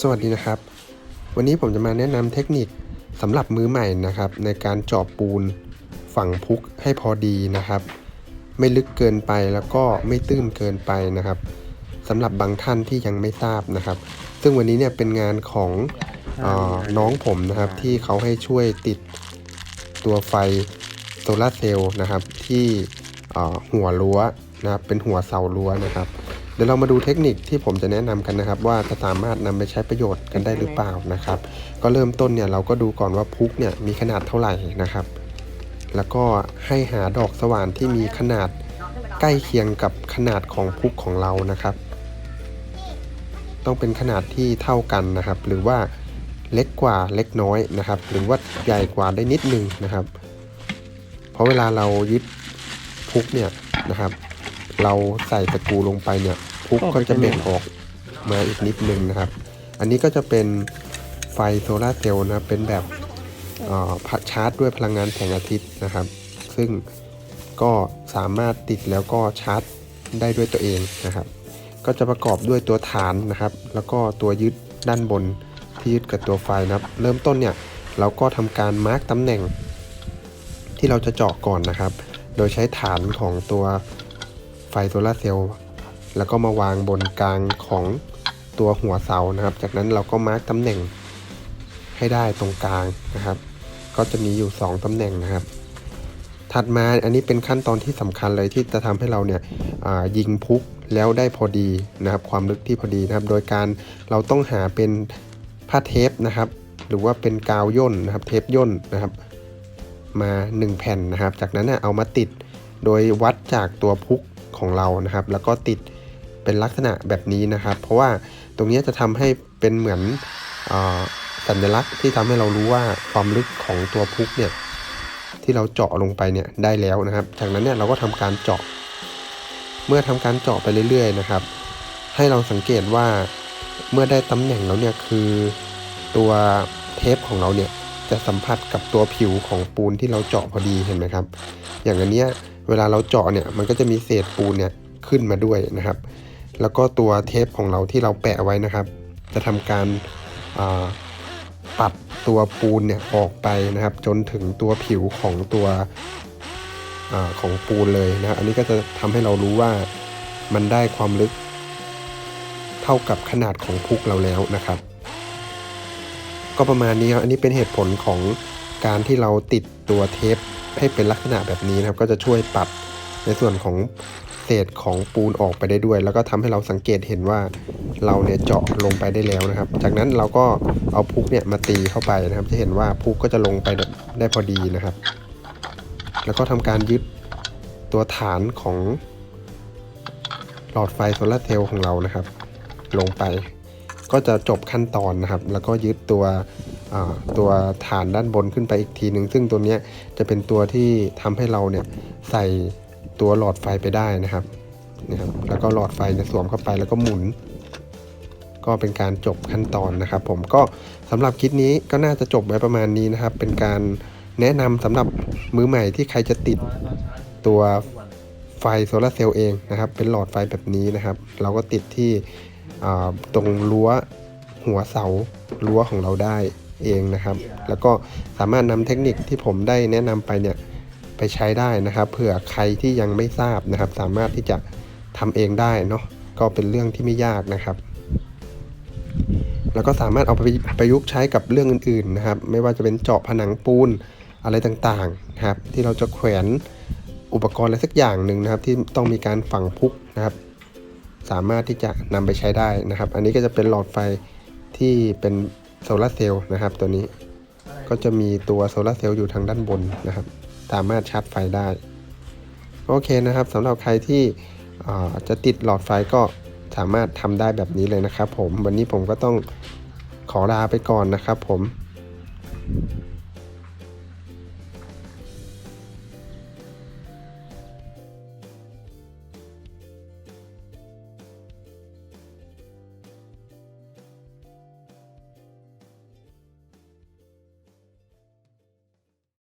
สวัสดีนะครับ วันนี้ผมจะมาแนะนำเทคนิคสำหรับมือใหม่นะครับ ในการเจาะปูนฝังพุกให้พอดีนะครับ ไม่ลึกเกินไปแล้วก็ไม่ตื้นเกินไปนะครับสำหรับบางท่านที่ยังไม่ทราบนะครับ ซึ่งวันนี้เนี่ยเป็นงานของออน้องผมนะครับที่เขาให้ช่วยติดตัวไฟโซลาเซลล์นะครับที่หัวรั้วนะครับเป็นหัวเสารั้วนะครับ ดี๋ยวเรามาดูเทคนิคที่ผมจะแนะนำกันนะครับ ว่าจะสามารถนำไปใช้ประโยชน์กันได้หรือเปล่านะครับ ก็เริ่มต้นเนี่ยเราก็ดูก่อนว่าพุกเนี่ยมีขนาดเท่าไหร่นะครับ แล้วก็ให้หาดอกสว่านที่มีขนาดใกล้เคียงกับขนาดของพุกของเรานะครับ ต้องเป็นขนาดที่เท่ากันนะครับ หรือว่าเล็กกว่าเล็กน้อยนะครับ หรือว่าใหญ่กว่าได้นิดนึงนะครับ เพราะเวลาเรายึดพุกเนี่ยนะครับ เราใส่ตะปูลงไปเนี่ยพุกก็จะเบ่งออกมาอีกนิดนึงนะครับ อันนี้ก็จะเป็นไฟโซลาร์เซลล์นะครับเป็นแบบเอ่อชาร์จด้วยพลังงานแสงอาทิตย์นะครับ ซึ่งก็สามารถติดแล้วก็ชาร์จได้ด้วยตัวเองนะครับ ก็จะประกอบด้วยตัวฐานนะครับ แล้วก็ตัวยึดด้านบนที่ยึดกับตัวไฟนะครับ เริ่มต้นเนี่ยเราก็ทำการมาร์กตำแหน่ง ที่เราจะเจาะก่อนนะครับ โดยใช้ฐานของตัว ไฟโซลาเซลล์แล้วก็มาวางบนกลางของตัวหัวเสานะครับ จากนั้นเราก็มาร์กตำแหน่งให้ได้ตรงกลางนะครับ ก็จะมีอยู่ 2ตำแหน่งนะครับ ถัดมาอันนี้เป็นขั้นตอนที่สำคัญเลยที่จะทำให้เราเนี่ยยิงพุกแล้วได้พอดีนะครับ ความลึกที่พอดีนะครับ โดยการเราต้องหาเป็นผ้าเทปนะครับ หรือว่าเป็นกาวย่นนะครับ เทปย่นนะครับ มา 1 แผ่นนะครับ จากนั้นเนี่ยเอามาติดโดยวัดจากตัวพุก ของเรานะครับ แล้วก็ติดเป็นลักษณะแบบนี้นะครับ เพราะว่าตรงนี้จะทำให้เป็นเหมือนอสัญลักษณ์ที่ทำให้เรารู้ว่าความลึกของตัวพุกเนี่ยที่เราเจาะลงไปเนี่ยได้แล้วนะครับ จากนั้นเนี่ยเราก็ทำการเจาะ เมื่อทำการเจาะไปเรื่อยๆนะครับ ให้เราสังเกตว่าเมื่อได้ตำแหน่งแล้วเนี่ยคือตัวเทปของเราเนี่ยจะสัมผัสกับตัวผิวของปูนที่เราเจาะพอดีเห็นไหมครับ อย่างอันเนี้ย เวลาเราเจาะเนี่ยมันก็จะมีเศษปูนเนี่ยขึ้นมาด้วยนะครับ แล้วก็ตัวเทปของเราที่เราแปะไว้นะครับ จะทำการาปัดตัวปูนเนี่ยออกไปนะครับ จนถึงตัวผิวของตัวอของปูนเลยนะอันนี้ก็จะทำให้เรารู้ว่ามันได้ความลึกเท่ากับขนาดของพุกเราแล้วนะครับ ก็ประมาณนี้ครับอันนี้เป็นเหตุผลของการที่เราติดตัวเทป ให้เป็นลักษณะแบบนี้นะครับ ก็จะช่วยปัดในส่วนของเศษของปูนออกไปได้ด้วย แล้วก็ทำให้เราสังเกตเห็นว่าเราเนี่ยเจาะลงไปได้แล้วนะครับ จากนั้นเราก็เอาพุกเนี่ยมาตีเข้าไปนะครับ จะเห็นว่าพุกก็จะลงไปได้พอดีนะครับ แล้วก็ทำการยึดตัวฐานของหลอดไฟโซลาเซลล์ของเรานะครับ ลงไป ก็จะจบขั้นตอนนะครับ แล้วก็ยึดตัว ตัวฐานด้านบนขึ้นไปอีกทีหนึ่งซึ่งตัวนี้จะเป็นตัวที่ทำให้เราเนี่ยใส่ตัวหลอดไฟไปได้นะครับนะครับ แล้วก็หลอดไฟเนี่ยสวมเข้าไปแล้วก็หมุน ก็เป็นการจบขั้นตอนนะครับ ผมก็สำหรับคลิปนี้ก็น่าจะจบไว้ประมาณนี้นะครับ เป็นการแนะนำสำหรับมือใหม่ที่ใครจะติดตัวไฟโซลาเซลล์เองนะครับ เป็นหลอดไฟแบบนี้นะครับ เราก็ติดที่ตรงรั้วหัวเสารั้วของเราได้ เองนะครับ แล้วก็สามารถนำเทคนิคที่ผมได้แนะนำไปเนี่ยไปใช้ได้นะครับ เผื่อใครที่ยังไม่ทราบนะครับ สามารถที่จะทำเองได้เนาะก็เป็นเรื่องที่ไม่ยากนะครับ แล้วก็สามารถเอาไปประยุกต์ใช้กับเรื่องอื่นๆนะครับ ไม่ว่าจะเป็นเจาะผนังปูนอะไรต่างๆนะครับ ที่เราจะแขวนอุปกรณ์อะไรสักอย่างหนึ่งนะครับ ที่ต้องมีการฝังพุกนะครับ สามารถที่จะนำไปใช้ได้นะครับ อันนี้ก็จะเป็นหลอดไฟที่เป็น โซลาร์เซลล์นะครับตัวนี้ก็จะมีตัวโซลาร์เซลล์อยู่ทางด้านบนนะครับ สามารถชาร์จไฟได้ โอเคนะครับสำหรับใครที่จะติดหลอดไฟก็สามารถทำได้แบบนี้เลยนะครับผม วันนี้ผมก็ต้องขอลาไปก่อนนะครับผม